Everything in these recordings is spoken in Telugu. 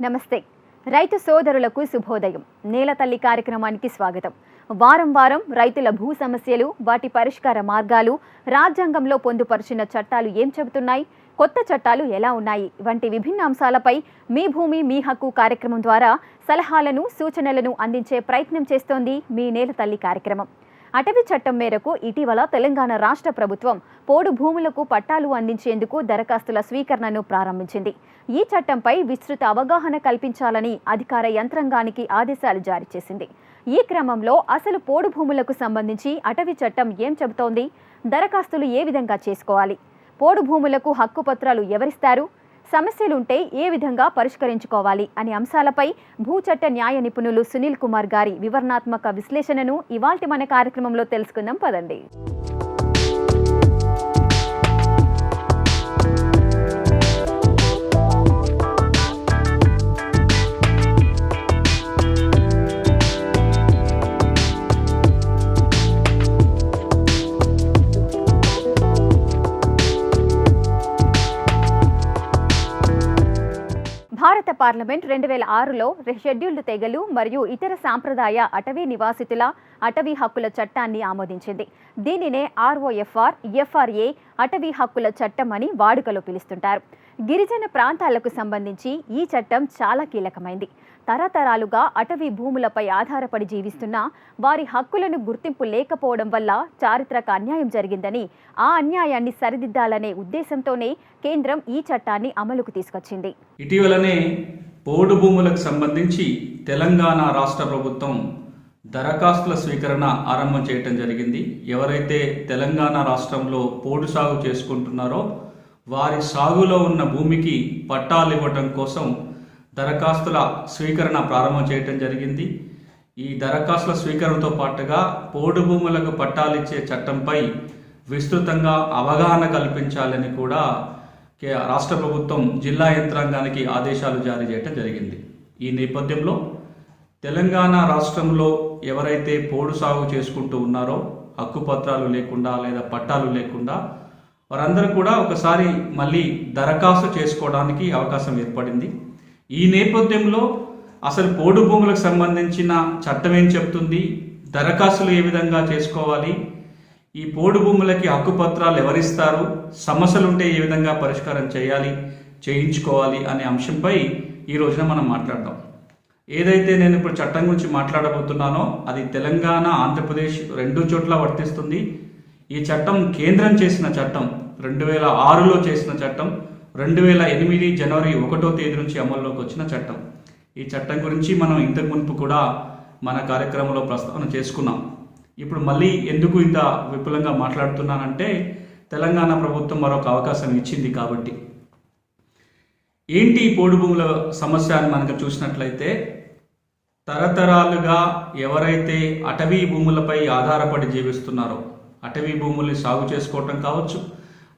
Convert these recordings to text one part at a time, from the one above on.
నమస్తే. రైతు సోదరులకు శుభోదయం. నేల తల్లి కార్యక్రమానికి స్వాగతం. వారం వారం రైతుల భూ సమస్యలు వాటి పరిష్కార మార్గాలు రాజ్యాంగంలో పొందుపరిచిన చట్టాలు ఏం చెబుతున్నాయి? కొత్త చట్టాలు ఎలా ఉన్నాయి? వంటి విభిన్న అంశాలపై మీ భూమి మీ హక్కు కార్యక్రమం ద్వారా సలహాలను సూచనలను అందించే ప్రయత్నం చేస్తోంది మీ నేల తల్లి కార్యక్రమం. అటవీ చట్టం మేరకు ఇటీవల తెలంగాణ రాష్ట్ర ప్రభుత్వం పోడు భూములకు పట్టాలు అందించేందుకు దరఖాస్తుల స్వీకరణను ప్రారంభించింది. ఈ చట్టంపై విస్తృత అవగాహన కల్పించాలని అధికార యంత్రాంగానికి ఆదేశాలు జారీ చేసింది. ఈ క్రమంలో అసలు పోడు భూములకు సంబంధించి అటవీ చట్టం ఏం చెబుతోంది? దరఖాస్తులు ఏ విధంగా చేసుకోవాలి? పోడు భూములకు హక్కు పత్రాలు ఎవరిస్తారు? సమస్యలుంటే ఏ విధంగా పరిష్కరించుకోవాలి అనే అంశాలపై భూచట్ట న్యాయ నిపుణులు సునీల్ కుమార్ గారి వివరణాత్మక విశ్లేషణను ఇవాల్టి మన కార్యక్రమంలో తెలుసుకుందాం. పదండి. భారత పార్లమెంట్ రెండు వేల ఆరులో షెడ్యూల్డ్ తెగలు మరియు ఇతర సాంప్రదాయ అటవీ నివాసితుల అటవీ హక్కుల చట్టాన్ని ఆమోదించింది. దీనినే ఆర్ఓఎఫ్ఆర్ ఎఫ్ఆర్ఏ అటవీ హక్కుల చట్టం అని వాడుకలో పిలుస్తుంటారు. గిరిజన ప్రాంతాలకు సంబంధించి ఈ చట్టం చాలా కీలకమైంది. తరతరాలుగా అటవీ భూములపై ఆధారపడి జీవిస్తున్న వారి హక్కులను గుర్తింపు లేకపోవడం వల్ల చారిత్రక అన్యాయం జరిగిందని ఆ అన్యాయాన్ని సరిదిద్దాలనే ఉద్దేశంతోనే కేంద్రం ఈ చట్టాన్ని అమలుకు తీసుకొచ్చింది. ఇటీవలనే పోడు భూములకు సంబంధించి తెలంగాణ రాష్ట్ర ప్రభుత్వం దరఖాస్తుల స్వీకరణ ఆరంభం చేయటం జరిగింది. ఎవరైతే తెలంగాణ రాష్ట్రంలో పోడు సాగు చేసుకుంటున్నారో వారి సాగులో ఉన్న భూమికి పట్టాలు ఇవ్వటం కోసం దరఖాస్తుల స్వీకరణ ప్రారంభం చేయటం జరిగింది. ఈ దరఖాస్తుల స్వీకరణతో పాటుగా పోడు భూములకు పట్టాలిచ్చే చట్టంపై విస్తృతంగా అవగాహన కల్పించాలని కూడా కే- రాష్ట్ర ప్రభుత్వం జిల్లా యంత్రాంగానికి ఆదేశాలు జారీ చేయడం జరిగింది. ఈ నేపథ్యంలో తెలంగాణ రాష్ట్రంలో ఎవరైతే పోడు సాగు చేసుకుంటూ ఉన్నారో హక్కు పత్రాలు లేకుండా లేదా పట్టాలు లేకుండా వారందరూ కూడా ఒకసారి మళ్ళీ దరఖాస్తు చేసుకోవడానికి అవకాశం ఏర్పడింది. ఈ నేపథ్యంలో అసలు పోడు భూములకు సంబంధించిన చట్టం ఏం చెప్తుంది దరఖాస్తులు ఏ విధంగా చేసుకోవాలి? ఈ పోడు భూములకి హక్కుపత్రాలు ఎవరిస్తారు? సమస్యలు ఉంటే ఏ విధంగా పరిష్కారం చేయాలి? చేయించుకోవాలి అనే అంశంపై ఈ రోజున మనం మాట్లాడదాం. ఏదైతే నేను ఇప్పుడు చట్టం గురించి మాట్లాడబోతున్నానో అది తెలంగాణ ఆంధ్రప్రదేశ్ రెండు చోట్ల వర్తిస్తుంది. ఈ చట్టం కేంద్రం చేసిన చట్టం రెండు వేల ఆరులో చేసిన చట్టం రెండు వేల ఎనిమిది జనవరి ఒకటో తేదీ నుంచి అమల్లోకి వచ్చిన చట్టం. ఈ చట్టం గురించి మనం ఇంతకు మునుపు కూడా మన కార్యక్రమంలో ప్రస్తావన చేసుకున్నాం. ఇప్పుడు మళ్ళీ ఎందుకు ఇంత విపులంగా మాట్లాడుతున్నానంటే తెలంగాణ ప్రభుత్వం మరొక అవకాశం ఇచ్చింది కాబట్టి. ఏంటి ఈ పోడు భూముల సమస్య అని మనకు చూసినట్లయితే తరతరాలుగా ఎవరైతే అటవీ భూములపై ఆధారపడి జీవిస్తున్నారో అటవీ భూముల్ని సాగు చేసుకోవటం కావచ్చు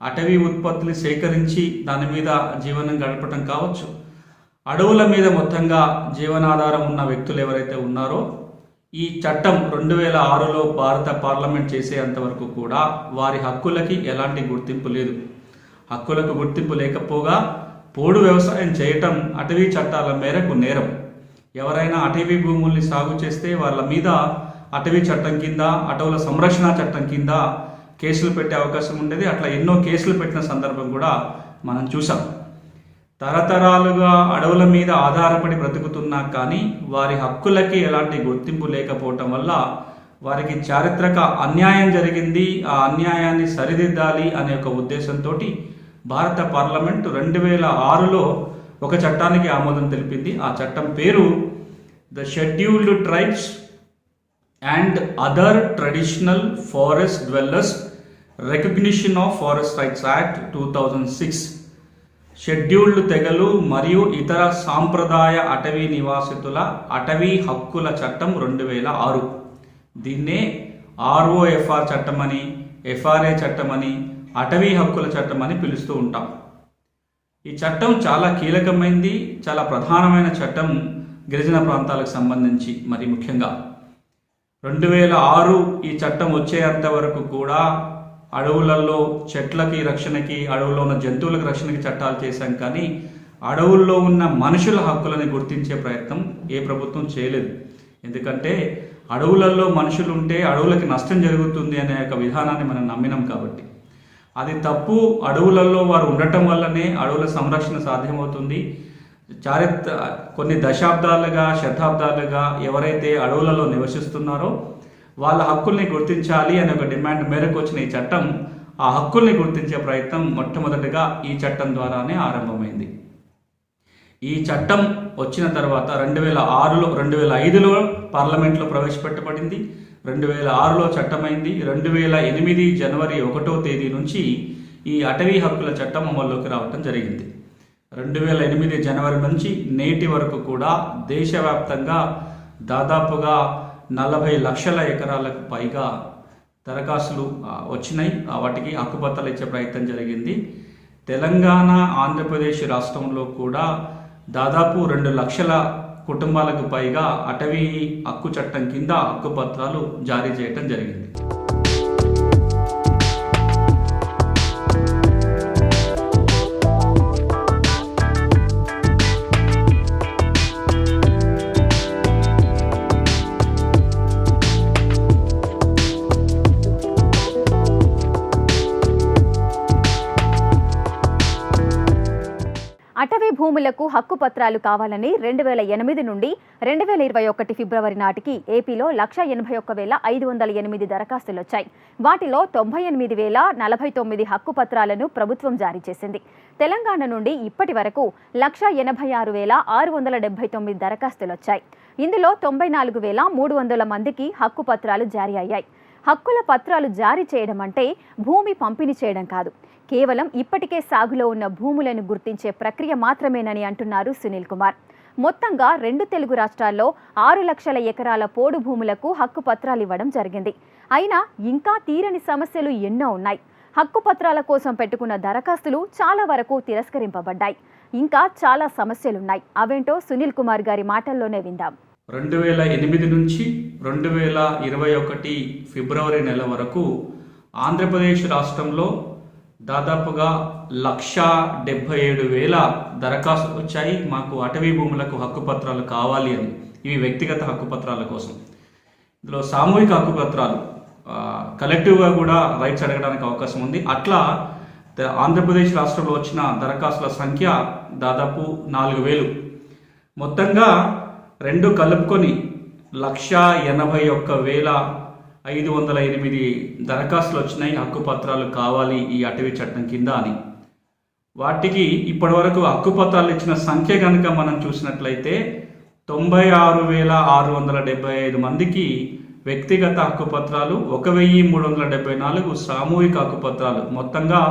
అటవీ ఉత్పత్తులు సేకరించి దాని మీద జీవనం గడపటం కావచ్చు. అడవుల మీద మొత్తంగా జీవనాధారం ఉన్న వ్యక్తులు ఎవరైతే ఉన్నారో ఈ చట్టం రెండు వేల ఆరులో భారత పార్లమెంట్ చేసేంతవరకు కూడా వారి హక్కులకి ఎలాంటి గుర్తింపు లేదు. హక్కులకు గుర్తింపు లేకపోగా పోడు వ్యవసాయం చేయటం అటవీ చట్టాల మేరకు నేరం. ఎవరైనా అటవీ భూముల్ని సాగు చేస్తే వాళ్ళ మీద అటవీ చట్టం కింద అటవుల సంరక్షణ చట్టం కింద కేసులు పెట్టే అవకాశం ఉండేది. అట్లా ఎన్నో కేసులు పెట్టిన సందర్భం కూడా మనం చూసాం. తరతరాలుగా అడవుల మీద ఆధారపడి బ్రతుకుతున్నా కానీ వారి హక్కులకి ఎలాంటి గుర్తింపు లేకపోవటం వల్ల వారికి చారిత్రక అన్యాయం జరిగింది. ఆ అన్యాయాన్ని సరిదిద్దాలి అనే ఒక ఉద్దేశంతో భారత పార్లమెంట్ రెండు వేల ఆరులో ఒక చట్టానికి ఆమోదం తెలిపింది. ఆ చట్టం పేరు the scheduled tribes and other traditional forest dwellers recognition of forest rights act two thousand six scheduled తెగలు మరియు ఇతర సాంప్రదాయ అటవీ నివాసితుల అటవీ హక్కుల చట్టం రెండు వేల ఆరు. దీన్నే ఆర్ఓఎఫ్ఆర్ చట్టం అని ఎఫ్ఆర్ఏ చట్టం అని అటవీ హక్కుల చట్టం అని పిలుస్తూ ఉంటాం. ఈ చట్టం చాలా కీలకమైంది చాలా ప్రధానమైన చట్టం గిరిజన ప్రాంతాలకు సంబంధించి మరి ముఖ్యంగా. రెండు వేల ఆరు ఈ చట్టం వచ్చేంత వరకు కూడా అడవులలో చెట్లకి రక్షణకి అడవుల్లో ఉన్న జంతువులకు రక్షణకి చట్టాలు చేశాం కానీ అడవుల్లో ఉన్న మనుషుల హక్కులని గుర్తించే ప్రయత్నం ఏ ప్రభుత్వం చేయలేదు. ఎందుకంటే అడవులలో మనుషులు ఉంటే అడవులకి నష్టం జరుగుతుంది అనే ఒక విధానాన్ని మనం నమ్మినాం కాబట్టి. అది తప్పు. అడవులలో వారు ఉండటం వల్లనే అడవుల సంరక్షణ సాధ్యమవుతుంది. చారిత్ర కొన్ని దశాబ్దాలుగా శతాబ్దాలుగా ఎవరైతే అడవులలో నివసిస్తున్నారో వాళ్ళ హక్కుల్ని గుర్తించాలి అనే ఒక డిమాండ్ మేరకు వచ్చిన ఈ చట్టం ఆ హక్కుల్ని గుర్తించే ప్రయత్నం మొట్టమొదటిగా ఈ చట్టం ద్వారానే ఆరంభమైంది. ఈ చట్టం వచ్చిన తర్వాత రెండు వేల ఆరులో రెండు వేల ఐదులో పార్లమెంట్లో ప్రవేశపెట్టబడింది. రెండు వేల ఆరులో చట్టమైంది. రెండు వేల ఎనిమిది జనవరి ఒకటో తేదీ నుంచి ఈ అటవీ హక్కుల చట్టం అమల్లోకి రావటం జరిగింది. రెండు వేల ఎనిమిది జనవరి నుంచి నేటి వరకు కూడా దేశవ్యాప్తంగా దాదాపుగా నలభై లక్షల ఎకరాలకు పైగా దరఖాస్తులు వచ్చినాయి. ఆ, వాటికి హక్కుపత్రాలు ఇచ్చే ప్రయత్నం జరిగింది. తెలంగాణ ఆంధ్రప్రదేశ్ రాష్ట్రంలో కూడా దాదాపు రెండు లక్షల కుటుంబాలకు పైగా అటవీ హక్కు చట్టం కింద హక్కుపత్రాలు జారీ చేయటం జరిగింది. భూములకు హక్కు పత్రాలు కావాలని రెండు వేల ఎనిమిది నుండి రెండు వేల ఇరవై ఒకటి ఫిబ్రవరి నాటికి ఏపీలో లక్ష ఎనభై ఒక్క వేల ఐదు వందల ఎనిమిది దరఖాస్తులు వచ్చాయి. వాటిలో తొంభై ఎనిమిది వేల నలభై తొమ్మిది హక్కు పత్రాలను ప్రభుత్వం జారీ చేసింది. తెలంగాణ నుండి ఇప్పటి వరకు లక్ష ఎనభై ఆరు వేల ఆరు వందల డెబ్బై తొమ్మిది దరఖాస్తులు వచ్చాయి. ఇందులో తొంభై నాలుగు వేల మూడు వందల మందికి హక్కు పత్రాలు జారీ అయ్యాయి. హక్కుల పత్రాలు జారీ చేయడం అంటే భూమి పంపిణీ చేయడం కాదు. కేవలం ఇప్పటికే సాగులో ఉన్న భూములను గుర్తించే ప్రక్రియ మాత్రమేనని అంటున్నారు సునీల్ కుమార్. మొత్తంగా రెండు తెలుగు రాష్ట్రాల్లో ఆరు లక్షల ఎకరాల పోడు భూములకు హక్కు పత్రాలు ఇవ్వడం జరిగింది. అయినా ఇంకా తీరని సమస్యలు ఎన్నో ఉన్నాయి. హక్కు పత్రాల కోసం పెట్టుకున్న దరఖాస్తులు చాలా వరకు తిరస్కరింపబడ్డాయి. ఇంకా చాలా సమస్యలున్నాయి. అవేంటో సునీల్ కుమార్ గారి మాటల్లోనే విందాం. రెండు వేల ఎనిమిది నుంచి రెండు వేల ఇరవై ఒకటి ఫిబ్రవరి నెల వరకు ఆంధ్రప్రదేశ్ రాష్ట్రంలో దాదాపుగా లక్ష డెబ్బై ఏడు వేల దరఖాస్తులు వచ్చాయి. మాకు అటవీ భూములకు హక్కు పత్రాలు కావాలి అని ఇవి వ్యక్తిగత హక్కు పత్రాల కోసం. ఇందులో సామూహిక హక్కుపత్రాలు పత్రాలు కలెక్టివ్గా కూడా రైట్స్ అడగడానికి అవకాశం ఉంది. అట్లా ఆంధ్రప్రదేశ్ రాష్ట్రంలో వచ్చిన దరఖాస్తుల సంఖ్య దాదాపు నాలుగు వేలు. మొత్తంగా రెండు కలుపుకొని లక్ష ఎనభై ఒక్క వేల ఐదు వందల ఎనిమిది దరఖాస్తులు వచ్చినాయి హక్కుపత్రాలు కావాలి ఈ అటవీ చట్టం కింద అని. వాటికి ఇప్పటివరకు హక్కుపత్రాలు ఇచ్చిన సంఖ్య కనుక మనం చూసినట్లయితే తొంభై ఆరు వేల ఆరు వందల డెబ్బై ఐదు మందికి వ్యక్తిగత హక్కుపత్రాలు ఒక వెయ్యి మూడు వందల డెబ్బై నాలుగు సామూహిక హక్కుపత్రాలు మొత్తంగా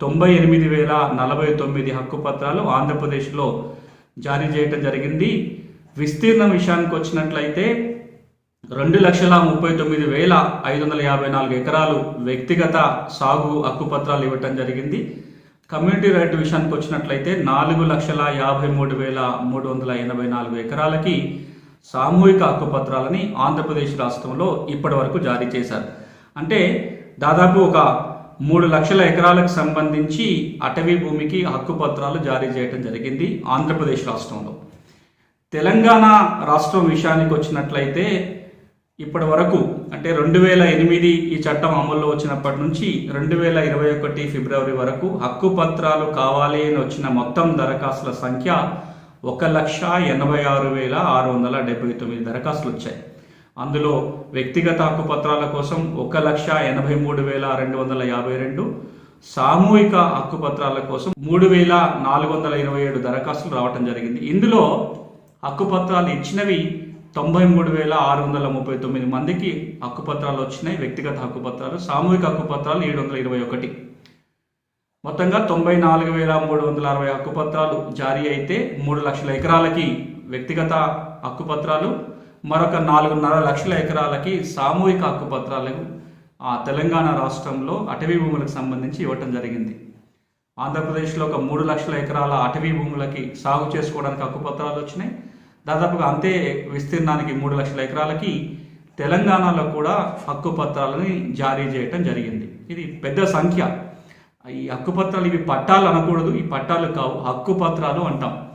తొంభై ఎనిమిది వేల నలభై తొమ్మిది హక్కుపత్రాలు ఆంధ్రప్రదేశ్లో జారీ చేయటం జరిగింది. విస్తీర్ణం విషయానికి వచ్చినట్లయితే రెండు లక్షల ముప్పై తొమ్మిది వేల ఐదు వందల యాభై నాలుగు ఎకరాలు వ్యక్తిగత సాగు హక్కుపత్రాలు ఇవ్వటం జరిగింది. కమ్యూనిటీ రైట్ విషయానికి వచ్చినట్లయితే నాలుగు లక్షల యాభై మూడు వేల మూడు వందల ఎనభై నాలుగు ఎకరాలకి సామూహిక హక్కుపత్రాలని ఆంధ్రప్రదేశ్ రాష్ట్రంలో ఇప్పటి వరకు జారీ చేశారు. అంటే దాదాపు ఒక మూడు లక్షల ఎకరాలకు సంబంధించి అటవీ భూమికి హక్కుపత్రాలు జారీ చేయడం జరిగింది ఆంధ్రప్రదేశ్ రాష్ట్రంలో. తెలంగాణ రాష్ట్రం విషయానికి వచ్చినట్లయితే ఇప్పటి వరకు అంటే రెండు వేల ఎనిమిది ఈ చట్టం అమల్లో వచ్చినప్పటి నుంచి రెండు వేల ఇరవై ఒకటి ఫిబ్రవరి వరకు హక్కు పత్రాలు కావాలి అని వచ్చిన మొత్తం దరఖాస్తుల సంఖ్య ఒక లక్ష ఎనభై ఆరు వేల ఆరు వందల డెబ్బై తొమ్మిది దరఖాస్తులు వచ్చాయి. అందులో వ్యక్తిగత హక్కు పత్రాల కోసం ఒక లక్ష ఎనభై మూడు వేల రెండు వందల యాభై రెండు సామూహిక హక్కు పత్రాల కోసం మూడు వేల నాలుగు వందల ఇరవై ఏడు దరఖాస్తులు రావటం జరిగింది. ఇందులో హక్కుపత్రాలు ఇచ్చినవి తొంభై మూడు వేల ఆరు వందల ముప్పై తొమ్మిది మందికి హక్కుపత్రాలు వచ్చినాయి వ్యక్తిగత హక్కుపత్రాలు సామూహిక హక్కుపత్రాలు ఏడు వందల ఇరవై ఒకటి. మొత్తంగా తొంభై నాలుగు వేల మూడు వందల అరవై హక్కుపత్రాలు జారీ అయితే మూడు లక్షల ఎకరాలకి వ్యక్తిగత హక్కుపత్రాలు మరొక నాలుగున్నర లక్షల ఎకరాలకి సామూహిక హక్కుపత్రాలు ఆ తెలంగాణ రాష్ట్రంలో అటవీ భూములకు సంబంధించి ఇవ్వటం జరిగింది. ఆంధ్రప్రదేశ్లో ఒక మూడు లక్షల ఎకరాల అటవీ భూములకి సాగు చేసుకోవడానికి హక్కుపత్రాలు వచ్చినాయి. దాదాపుగా అంతే విస్తీర్ణానికి మూడు లక్షల ఎకరాలకి తెలంగాణలో కూడా హక్కుపత్రాలని జారీ చేయటం జరిగింది. ఇది పెద్ద సంఖ్య. ఈ హక్కుపత్రాలు ఇవి పట్టాలు అనకూడదు. ఈ పట్టాలు కావు. హక్కుపత్రాలు అంటాం.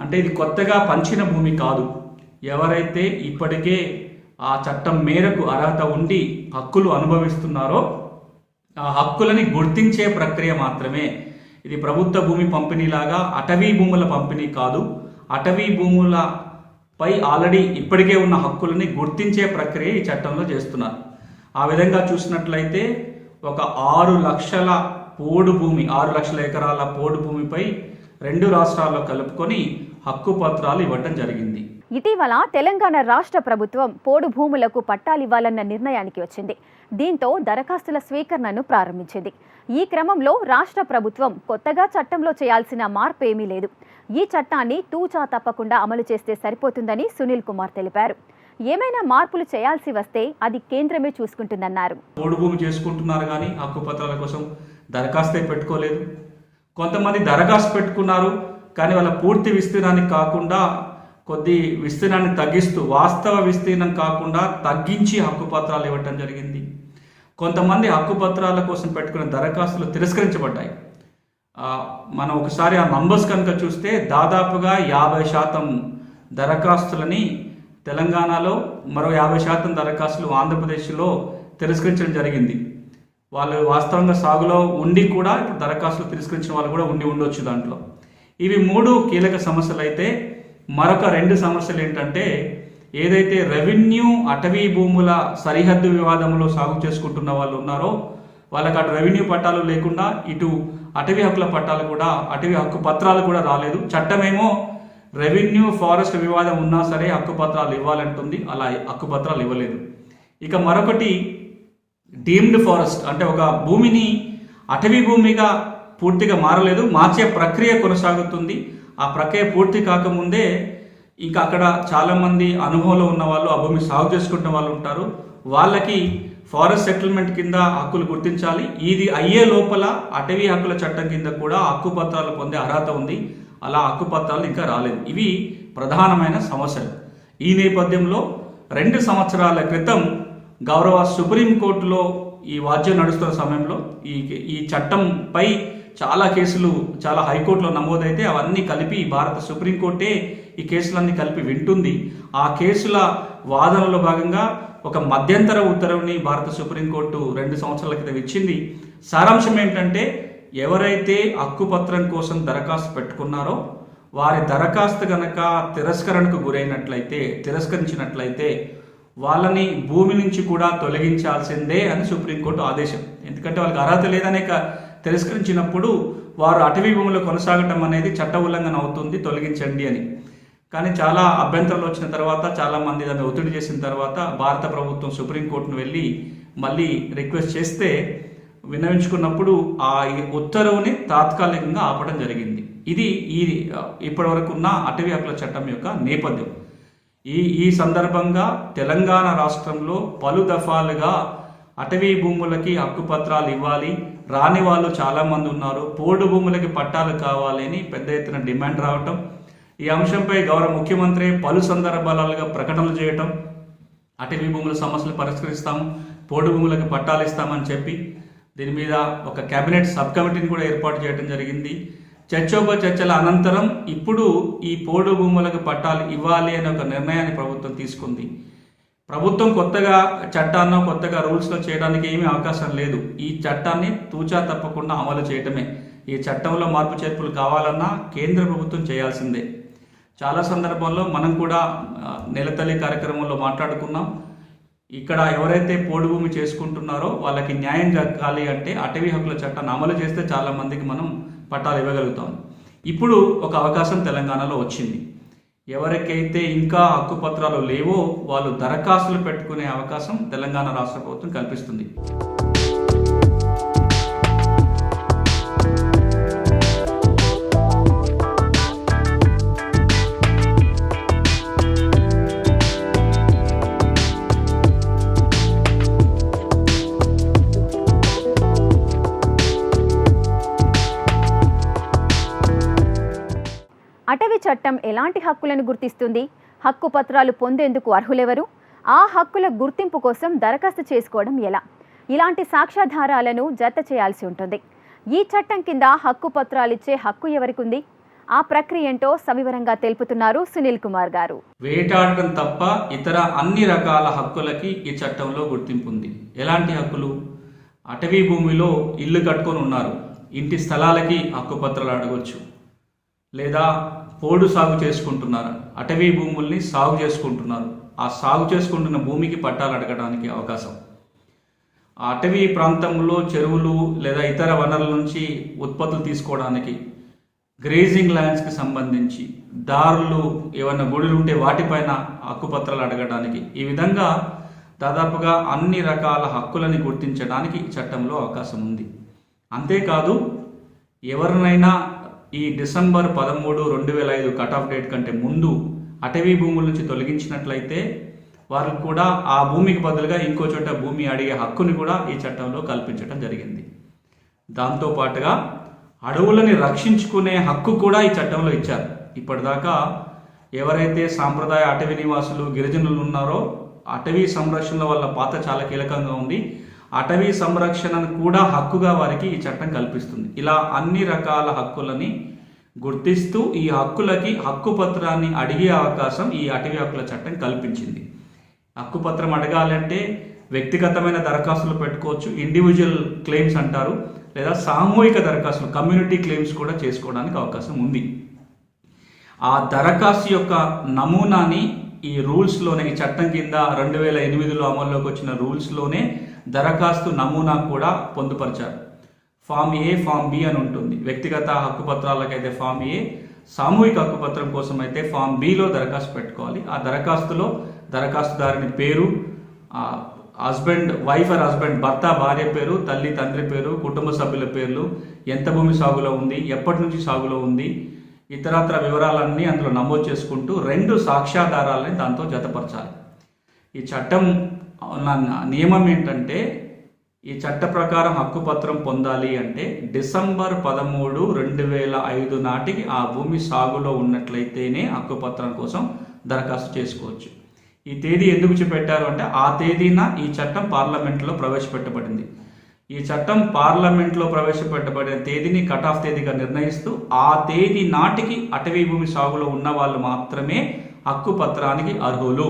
అంటే ఇది కొత్తగా పంచిన భూమి కాదు. ఎవరైతే ఇప్పటికే ఆ చట్టం మేరకు అర్హత ఉండి హక్కులు అనుభవిస్తున్నారో ఆ హక్కులని గుర్తించే ప్రక్రియ మాత్రమే. ఇది ప్రభుత్వ భూమి పంపిణీలాగా అటవీ భూముల పంపిణీ కాదు. అటవీ భూముల పై ఆల్రెడీ ఇప్పటికే ఉన్న హక్కులని గుర్తించే ప్రక్రియ ఈ చట్టంలో చేస్తున్నారు. ఆ విధంగా చూసినట్లయితే ఒక ఆరు లక్షల పోడు భూమి ఆరు లక్షల ఎకరాల పోడు భూమిపై రెండు రాష్ట్రాల్లో కలుపుకొని హక్కు పత్రాలు ఇవ్వటం జరిగింది. ఇటీవల తెలంగాణ రాష్ట్ర ప్రభుత్వం పోడు భూములకు పట్టాలివ్వాలన్న నిర్ణయానికి వచ్చింది. దీంతో దరఖాస్తుల స్వీకరణను ప్రారంభించింది. ఈ క్రమంలో రాష్ట్ర ప్రభుత్వం కొత్తగా చట్టంలో చేయాల్సిన మార్పు ఏమీ లేదు. ఈ చట్టాన్ని తూచా తప్పకుండా అమలు చేస్తే సరిపోతుందని సునీల్ కుమార్ తెలిపారు. ఏమైనా మార్పులు చేయాల్సి వస్తే అది కేంద్రమే చూసుకుంటుందన్నారు. పోడు భూమి చేసుకుంటున్నారు కానీ కోసం దరఖాస్తే పెట్టుకోలేదు. కొంతమంది దరఖాస్తు పెట్టుకున్నారు కానీ వాళ్ళ పూర్తి విస్తీర్ణానికి కాకుండా కొద్ది విస్తీర్ణాన్ని తగ్గిస్తూ వాస్తవ విస్తీర్ణం కాకుండా తగ్గించి హక్కు పత్రాలు ఇవ్వటం జరిగింది. కొంతమంది హక్కు పత్రాల కోసం పెట్టుకున్న దరఖాస్తులు తిరస్కరించబడ్డాయి. మనం ఒకసారి ఆ నంబర్స్ కనుక చూస్తే దాదాపుగా యాభై శాతం దరఖాస్తులని తెలంగాణలో మరో యాభై శాతం దరఖాస్తులు ఆంధ్రప్రదేశ్లో తిరస్కరించడం జరిగింది. వాళ్ళు వాస్తవంగా సాగులో ఉండి కూడా ఇప్పుడు దరఖాస్తులు తిరస్కరించిన వాళ్ళు కూడా ఉండి ఉండొచ్చు దాంట్లో. ఇవి మూడు కీలక సమస్యలు అయితే మరొక రెండు సమస్యలు ఏంటంటే ఏదైతే రెవెన్యూ అటవీ భూముల సరిహద్దు వివాదంలో సాగు చేసుకుంటున్న వాళ్ళు ఉన్నారో వాళ్ళకి అటు రెవెన్యూ పట్టాలు లేకుండా ఇటు అటవీ హక్కుల పట్టాలు కూడా అటవీ హక్కు పత్రాలు కూడా రాలేదు. చట్టమేమో రెవెన్యూ ఫారెస్ట్ వివాదం ఉన్నా సరే హక్కు పత్రాలు ఇవ్వాలంటుంది. అలా హక్కు పత్రాలు ఇవ్వలేదు. ఇక మరొకటి డీమ్డ్ ఫారెస్ట్ అంటే ఒక భూమిని అటవీ భూమిగా పూర్తిగా మారలేదు. మార్చే ప్రక్రియ కొనసాగుతుంది. ఆ ప్రక్రియ పూర్తి కాకముందే ఇంకా అక్కడ చాలామంది అనుభవంలో ఉన్న వాళ్ళు ఆ భూమి సాగు చేసుకుంటున్న వాళ్ళు ఉంటారు. వాళ్ళకి ఫారెస్ట్ సెటిల్మెంట్ కింద హక్కులు గుర్తించాలి. ఇది అయ్యే లోపల అటవీ హక్కుల చట్టం కింద కూడా హక్కు పత్రాలు పొందే అర్హత ఉంది. అలా హక్కు పత్రాలు ఇంకా రాలేదు. ఇవి ప్రధానమైన సమస్యలు. ఈ నేపథ్యంలో రెండు సంవత్సరాల క్రితం గౌరవ సుప్రీంకోర్టులో ఈ వాద్యం నడుస్తున్న సమయంలో ఈ ఈ చట్టంపై చాలా కేసులు చాలా హైకోర్టులో నమోదైతే అవన్నీ కలిపి భారత సుప్రీంకోర్టే ఈ కేసులన్నీ కలిపి వింటుంది. ఆ కేసుల వాదనలో భాగంగా ఒక మధ్యంతర ఉత్తర్వుని భారత సుప్రీంకోర్టు రెండు సంవత్సరాల క్రితం ఇచ్చింది. సారాంశం ఏంటంటే ఎవరైతే హక్కుపత్రం కోసం దరఖాస్తు పెట్టుకున్నారో వారి దరఖాస్తు గనక తిరస్కరణకు గురైనట్లయితే తిరస్కరించినట్లయితే వాళ్ళని భూమి నుంచి కూడా తొలగించాల్సిందే అని సుప్రీంకోర్టు ఆదేశం. ఎందుకంటే వాళ్ళకి అర్హత లేదనే క- తిరస్కరించినప్పుడు వారు అటవీ భూములు కొనసాగటం అనేది చట్ట ఉల్లంఘన అవుతుంది తొలగించండి అని. కానీ చాలా అభ్యంతరాలు వచ్చిన తర్వాత చాలా మంది దాన్ని ఒత్తిడి చేసిన తర్వాత భారత ప్రభుత్వం సుప్రీంకోర్టును వెళ్ళి మళ్ళీ రిక్వెస్ట్ చేస్తే విన్నవించుకున్నప్పుడు ఆ ఉత్తర్వుని తాత్కాలికంగా ఆపడం జరిగింది. ఇది ఈ ఇప్పటి వరకు ఉన్న అటవీ హక్కుల చట్టం యొక్క నేపథ్యం. ఈ ఈ సందర్భంగా తెలంగాణ రాష్ట్రంలో పలు దఫాలుగా అటవీ భూములకి హక్కుపత్రాలు ఇవ్వాలి. రాని వాళ్ళు చాలామంది ఉన్నారు. పోడు భూములకి పట్టాలు కావాలి అని పెద్ద ఎత్తున డిమాండ్ రావటం. ఈ అంశంపై గౌరవ ముఖ్యమంత్రి పలు సందర్భాలుగా ప్రకటనలు చేయటం. అటవీ భూముల సమస్యలు పరిష్కరిస్తాము. పోడు భూములకు పట్టాలు ఇస్తామని చెప్పి దీని మీద ఒక కేబినెట్ సబ్ కమిటీని కూడా ఏర్పాటు చేయడం జరిగింది. చర్చోప చర్చల అనంతరం ఇప్పుడు ఈ పోడు భూములకు పట్టాలు ఇవ్వాలి అనే ఒక నిర్ణయాన్ని ప్రభుత్వం తీసుకుంది. ప్రభుత్వం కొత్తగా చట్టాన్నో కొత్తగా రూల్స్లో చేయడానికి ఏమీ అవకాశం లేదు. ఈ చట్టాన్ని తూచా తప్పకుండా అమలు చేయటమే. ఈ చట్టంలో మార్పు చేర్పులు కావాలన్నా కేంద్ర ప్రభుత్వం చేయాల్సిందే. చాలా సందర్భాల్లో మనం కూడా నెలతల్లి కార్యక్రమంలో మాట్లాడుకున్నాం. ఇక్కడ ఎవరైతే పోడు భూమి చేసుకుంటున్నారో వాళ్ళకి న్యాయం జరగాలి అంటే అటవీ హక్కుల చట్టాన్ని అమలు చేస్తే చాలామందికి మనం పట్టాలు ఇవ్వగలుగుతాం. ఇప్పుడు ఒక అవకాశం తెలంగాణలో వచ్చింది. ఎవరికైతే ఇంకా హక్కుపత్రాలు లేవో వాళ్ళు దరఖాస్తులు పెట్టుకునే అవకాశం తెలంగాణ రాష్ట్ర ప్రభుత్వం కల్పిస్తుంది. చట్టం ఎలాంటి హక్కులను గుర్తిస్తుంది? హక్కు పత్రాలు పొందేందుకు అర్హులెవరు? ఆ హక్కుల గుర్తింపు కోసం దరఖాస్తు చేసుకోవడం ఎలా? ఇలాంటి సాక్ష్యాధారాలను జత చేయాల్సి ఉంటుంది. ఈ చట్టం కింద హక్కు పత్రాలిచ్చే హక్కు ఎవరికుంది? ఆ ప్రక్రియ ఏంటో సవివరంగా తెలుపుతున్నారు సునీల్ కుమార్ గారు. వేటాడటం తప్ప ఇతర అన్ని రకాల హక్కులకి ఈ చట్టంలో గుర్తింపు ఉంది ఎలాంటి హక్కులు? అటవీ భూమిలో ఇల్లు కట్టుకొని ఉన్నారు. ఇంటి స్థలాలకి హక్కుపత్రాలు అడగొచ్చు. లేదా పోడు సాగు చేసుకుంటున్నారు. అటవీ భూముల్ని సాగు చేసుకుంటున్నారు. ఆ సాగు చేసుకుంటున్న భూమికి పట్టాలు అడగడానికి అవకాశం. ఆ అటవీ ప్రాంతంలో చెరువులు లేదా ఇతర వనరుల నుంచి ఉత్పత్తులు తీసుకోవడానికి గ్రేజింగ్ ల్యాండ్స్కి సంబంధించి దారులు ఏమైనా గుడులు ఉంటే వాటిపైన హక్కుపత్రాలు అడగడానికి ఈ విధంగా దాదాపుగా అన్ని రకాల హక్కులని గుర్తించడానికి ఈ చట్టంలో అవకాశం ఉంది. అంతేకాదు ఎవరినైనా ఈ డిసెంబర్ పదమూడు రెండు వేల ఐదు కట్ ఆఫ్ డేట్ కంటే ముందు అటవీ భూముల నుంచి తొలగించినట్లయితే వారికి కూడా ఆ భూమికి బదులుగా ఇంకో చోట భూమి అడిగే హక్కుని కూడా ఈ చట్టంలో కల్పించడం జరిగింది. దాంతో పాటుగా అడవులని రక్షించుకునే హక్కు కూడా ఈ చట్టంలో ఇచ్చారు. ఇప్పటిదాకా ఎవరైతే సాంప్రదాయ అటవీ నివాసులు గిరిజనులు ఉన్నారో అటవీ సంరక్షణ వల్ల పాత్ర చాలా కీలకంగా ఉంది. అటవీ సంరక్షణను కూడా హక్కుగా వారికి ఈ చట్టం కల్పిస్తుంది. ఇలా అన్ని రకాల హక్కులని గుర్తిస్తూ ఈ హక్కులకి హక్కు పత్రాన్ని అడిగే అవకాశం ఈ అటవీ హక్కుల చట్టం కల్పించింది. హక్కుపత్రం అడగాలంటే వ్యక్తిగతమైన దరఖాస్తులు పెట్టుకోవచ్చు ఇండివిజువల్ క్లెయిమ్స్ అంటారు లేదా సామూహిక దరఖాస్తులు కమ్యూనిటీ క్లెయిమ్స్ కూడా చేసుకోవడానికి అవకాశం ఉంది. ఆ దరఖాస్తు యొక్క నమూనాని ఈ రూల్స్లోనే ఈ చట్టం కింద రెండు వేల ఎనిమిదిలో అమల్లోకి వచ్చిన రూల్స్లోనే దరఖాస్తు నమూనా కూడా పొందుపరిచారు. ఫామ్ ఏ ఫామ్ బి అని ఉంటుంది. వ్యక్తిగత హక్కుపత్రాలకైతే ఫామ్ ఏ సామూహిక హక్కుపత్రం కోసం అయితే ఫామ్ బిలో దరఖాస్తు పెట్టుకోవాలి. ఆ దరఖాస్తులో దరఖాస్తుదారుని పేరు హస్బెండ్ వైఫ్ ఆర్ హస్బెండ్ భర్త భార్య పేరు తల్లి తండ్రి పేరు కుటుంబ సభ్యుల పేర్లు ఎంత భూమి సాగులో ఉంది ఎప్పటి నుంచి సాగులో ఉంది ఇతరత్ర వివరాలన్నీ అందులో నమోదు చేసుకుంటూ రెండు సాక్ష్యాధారాలని దాంతో జతపరచాలి. ఈ చట్టం నియమం ఏంటంటే ఈ చట్ట ప్రకారం హక్కుపత్రం పొందాలి అంటే డిసెంబర్ పదమూడు రెండు వేల ఐదు నాటికి ఆ భూమి సాగులో ఉన్నట్లయితేనే హక్కుపత్రం కోసం దరఖాస్తు చేసుకోవచ్చు. ఈ తేదీ ఎందుకు చూపెట్టారు అంటే ఆ తేదీన ఈ చట్టం పార్లమెంట్లో ప్రవేశపెట్టబడింది. ఈ చట్టం పార్లమెంట్లో ప్రవేశపెట్టబడిన తేదీని కట్ ఆఫ్ తేదీగా నిర్ణయిస్తూ ఆ తేదీ నాటికి అటవీ భూమి సాగులో ఉన్న వాళ్ళు మాత్రమే హక్కు పత్రానికి అర్హులు.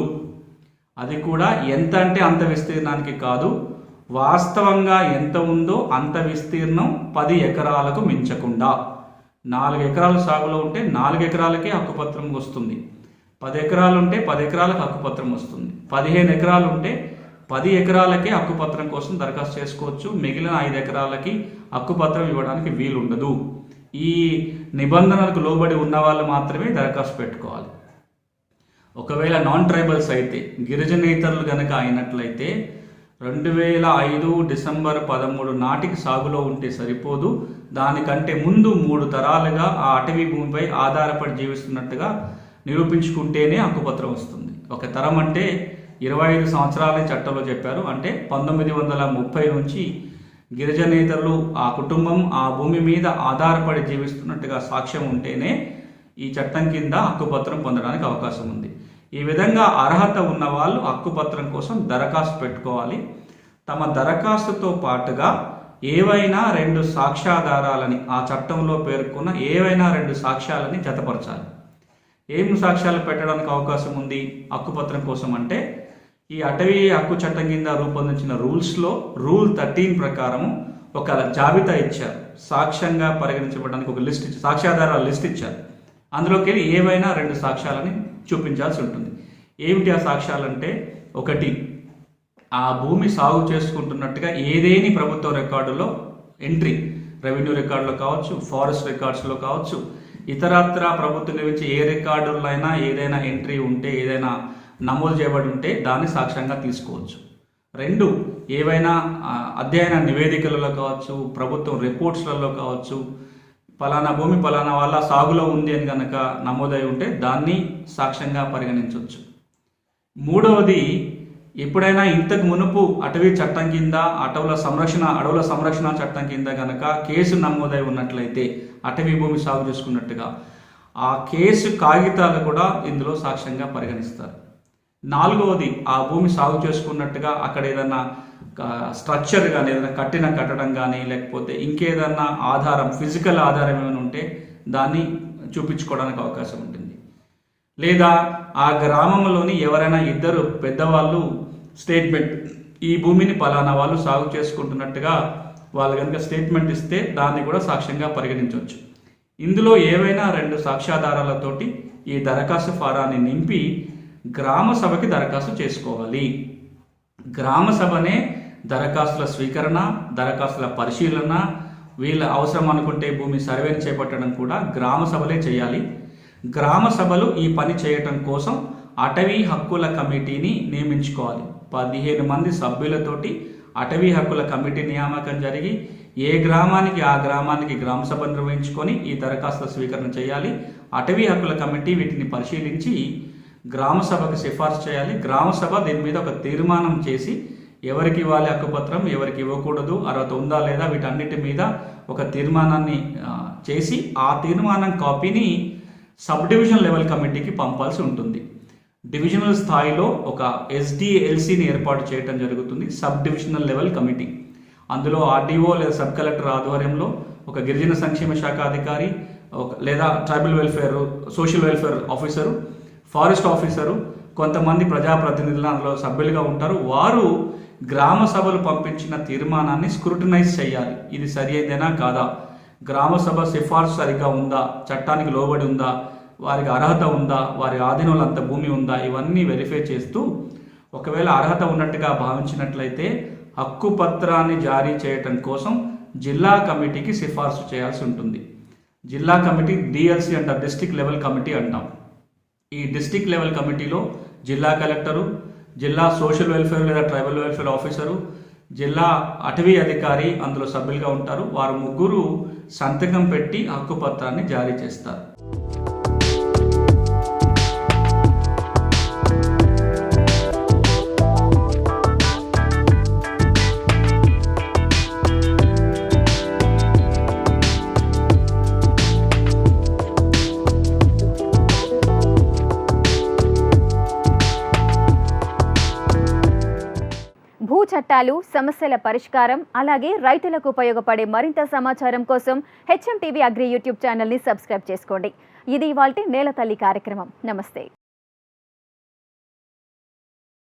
అది కూడా ఎంత అంటే అంత విస్తీర్ణానికి కాదు. వాస్తవంగా ఎంత ఉందో అంత విస్తీర్ణం పది ఎకరాలకు మించకుండా. నాలుగు ఎకరాలు సాగులో ఉంటే నాలుగు ఎకరాలకే హక్కుపత్రం వస్తుంది. పది ఎకరాలు ఉంటే పది ఎకరాలకు హక్కుపత్రం వస్తుంది. పదిహేను ఎకరాలు ఉంటే పది ఎకరాలకే హక్కుపత్రం కోసం దరఖాస్తు చేసుకోవచ్చు. మిగిలిన ఐదు ఎకరాలకి హక్కుపత్రం ఇవ్వడానికి వీలుండదు. ఈ నిబంధనలకు లోబడి ఉన్న వాళ్ళు మాత్రమే దరఖాస్తు పెట్టుకోవాలి. ఒకవేళ నాన్ ట్రైబల్స్ అయితే గిరిజనేతరులు కనుక అయినట్లయితే రెండు వేల ఐదు డిసెంబర్ పదమూడు నాటికి సాగులో ఉంటే సరిపోదు. దానికంటే ముందు మూడు తరాలుగా ఆ అటవీ భూమిపై ఆధారపడి జీవిస్తున్నట్టుగా నిరూపించుకుంటేనే హక్కుపత్రం వస్తుంది. ఒక తరం అంటే ఇరవై ఐదు సంవత్సరాల చట్టంలో చెప్పారు. అంటే పంతొమ్మిది వందల ముప్పై నుంచి గిరిజనేతరులు ఆ కుటుంబం ఆ భూమి మీద ఆధారపడి జీవిస్తున్నట్టుగా సాక్ష్యం ఉంటేనే ఈ చట్టం కింద హక్కుపత్రం పొందడానికి అవకాశం ఉంది. ఈ విధంగా అర్హత ఉన్న వాళ్ళు హక్కుపత్రం కోసం దరఖాస్తు పెట్టుకోవాలి. తమ దరఖాస్తుతో పాటుగా ఏవైనా రెండు సాక్ష్యాధారాలని ఆ చట్టంలో పేర్కొన్న ఏవైనా రెండు సాక్ష్యాలని జతపరచాలి. ఏం సాక్ష్యాలు పెట్టడానికి అవకాశం ఉంది హక్కుపత్రం కోసం అంటే ఈ అటవీ హక్కు చట్టం కింద రూపొందించిన రూల్స్లో రూల్ థర్టీన్ ప్రకారం ఒక జాబితా ఇచ్చారు. సాక్ష్యంగా పరిగణించబడడానికి ఒక లిస్ట్ ఇచ్చారు. సాక్ష్యాధారాల లిస్ట్ ఇచ్చారు. అందులోకి వెళ్ళి ఏవైనా రెండు సాక్ష్యాలని చూపించాల్సి ఉంటుంది. ఏమిటి ఆ సాక్ష్యాలంటే ఒకటి ఆ భూమి సాగు చేసుకుంటున్నట్టుగా ఏదేని ప్రభుత్వ రికార్డులో ఎంట్రీ రెవెన్యూ రికార్డులో కావచ్చు ఫారెస్ట్ రికార్డ్స్లో కావచ్చు ఇతరత్ర ప్రభుత్వం గురించి ఏ రికార్డుల్లో అయినా ఏదైనా ఎంట్రీ ఉంటే ఏదైనా నమోదు చేయబడి ఉంటే దాన్ని సాక్ష్యంగా తీసుకోవచ్చు. రెండు ఏవైనా అధ్యయన నివేదికలలో కావచ్చు ప్రభుత్వం రిపోర్ట్స్లలో కావచ్చు పలానా భూమి పలానా వాళ్ళ సాగులో ఉంది అని కనుక నమోదై ఉంటే దాన్ని సాక్ష్యంగా పరిగణించవచ్చు. మూడవది ఎప్పుడైనా ఇంతకు మునుపు అటవీ చట్టం కింద అటవుల సంరక్షణ అడవుల సంరక్షణ చట్టం కింద కనుక కేసు నమోదై ఉన్నట్లయితే అటవీ భూమి సాగు చేసుకున్నట్టుగా ఆ కేసు కాగితాలు కూడా ఇందులో సాక్ష్యంగా పరిగణిస్తారు. నాలుగవది ఆ భూమి సాగు చేసుకున్నట్టుగా అక్కడ ఏదన్నా స్ట్రక్చర్ కానీ ఏదైనా కట్టిన కట్టడం కానీ లేకపోతే ఇంకేదన్నా ఆధారం ఫిజికల్ ఆధారం ఏమైనా ఉంటే దాన్ని చూపించుకోవడానికి అవకాశం ఉంటుంది. లేదా ఆ గ్రామంలోని ఎవరైనా ఇద్దరు పెద్దవాళ్ళు స్టేట్మెంట్ ఈ భూమిని పలానా వాళ్ళు సాగు చేసుకుంటున్నట్టుగా వాళ్ళు కనుక స్టేట్మెంట్ ఇస్తే దాన్ని కూడా సాక్ష్యంగా పరిగణించవచ్చు. ఇందులో ఏవైనా రెండు సాక్ష్యాధారాలతోటి ఈ దరఖాస్తు ఫారాన్ని నింపి గ్రామ సభకి దరఖాస్తు చేసుకోవాలి. గ్రామ సభనే దరఖాస్తుల స్వీకరణ దరఖాస్తుల పరిశీలన వీళ్ళ అవసరం అనుకుంటే భూమి సర్వేని చేపట్టడం కూడా గ్రామ సభలే చేయాలి. గ్రామ సభలు ఈ పని చేయటం కోసం అటవీ హక్కుల కమిటీని నియమించుకోవాలి. పదిహేను మంది సభ్యులతోటి అటవీ హక్కుల కమిటీ నియామకం జరిగి ఏ గ్రామానికి ఆ గ్రామానికి గ్రామ సభ నిర్వహించుకొని ఈ దరఖాస్తుల స్వీకరణ చేయాలి. అటవీ హక్కుల కమిటీ వీటిని పరిశీలించి గ్రామ సభకు సిఫార్సు చేయాలి. గ్రామ సభ దీని మీద ఒక తీర్మానం చేసి ఎవరికి ఇవ్వాలి హక్కుపత్రం ఎవరికి ఇవ్వకూడదు అర్హత ఉందా లేదా వీటన్నిటి మీద ఒక తీర్మానాన్ని చేసి ఆ తీర్మానం కాపీని సబ్ డివిజన్ లెవెల్ కమిటీకి పంపాల్సి ఉంటుంది. డివిజనల్ స్థాయిలో ఒక ఎస్డిఎల్సిని ఏర్పాటు చేయడం జరుగుతుంది సబ్ డివిజనల్ లెవెల్ కమిటీ. అందులో ఆర్డీఓ లేదా సబ్ కలెక్టర్ ఆధ్వర్యంలో ఒక గిరిజన సంక్షేమ శాఖ అధికారి ఒక లేదా tribal welfare social welfare officer forest officer కొంతమంది ప్రజాప్రతినిధులు అందులో సభ్యులుగా ఉంటారు. వారు గ్రామ సభలు పంపించిన తీర్మానాన్ని స్క్రూటినైజ్ చేయాలి. ఇది సరి అయితేనా కాదా? గ్రామ సభ సిఫార్సు సరిగ్గా ఉందా? చట్టానికి లోబడి ఉందా? వారికి అర్హత ఉందా? వారి ఆధీనంలో అంత భూమి ఉందా? ఇవన్నీ వెరిఫై చేస్తూ ఒకవేళ అర్హత ఉన్నట్టుగా భావించినట్లయితే హక్కు పత్రాన్ని జారీ చేయటం కోసం జిల్లా కమిటీకి సిఫార్సు చేయాల్సి ఉంటుంది. జిల్లా కమిటీ డిఎల్సి అంటారు డిస్టిక్ లెవెల్ కమిటీ అంటాం. ఈ డిస్టిక్ లెవెల్ కమిటీలో జిల్లా కలెక్టరు జిల్లా సోషల్ వెల్ఫేర్ లేదా ట్రైబల్ వెల్ఫేర్ ఆఫీసరు జిల్లా అటవీ అధికారి అందులో సభ్యులుగా ఉంటారు. వారు ముగ్గురు సంతకం పెట్టి హక్కు పత్రాన్ని జారీ చేస్తారు. చట్టాలు సమస్యల పరిష్కారం అలాగే రైతులకు ఉపయోగపడే మరింత సమాచారం కోసం హెచ్ఎం టీవీ అగ్రి యూట్యూబ్ ఛానల్ని సబ్స్క్రైబ్ చేసుకోండి. ఇది ఇవాళ నేల తల్లి కార్యక్రమం. నమస్తే.